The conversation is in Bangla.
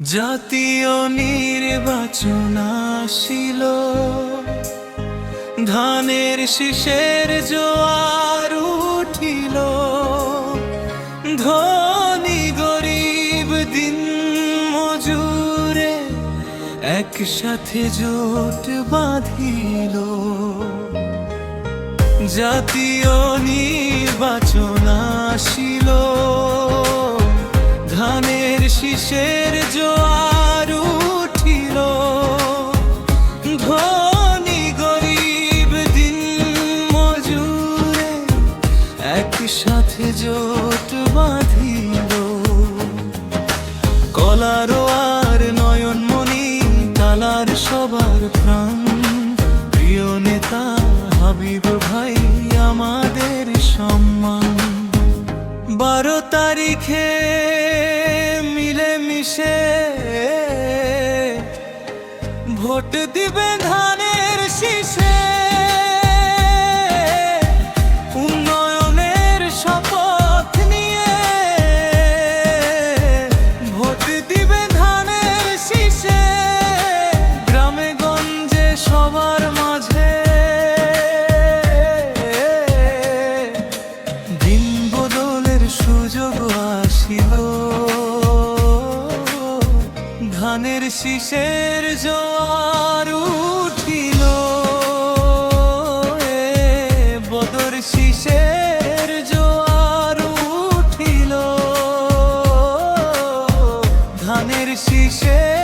জাতীয় নির্বাচন আসিল। ধানের শীষের জোয়ার উঠিল। ধনী গরিব দিন মজুরে একসাথে জোট বাঁধিল। জাতীয় নির্বাচন আসিল। ধানের শীষের একসাথে জোট বাঁধিল। কলারো আর নয়নমণি তালার সবার প্রাণ। প্রিয় নেতা, হাবিব ভাই, আমাদের সম্মান। বারো তারিখে মিলে মিশে ভোট দিবে ধানের শীষে আসিল ধানের শীষের জোয়ার উঠিল। বদর শীষের জোয়ার উঠিল। ধানের শীষের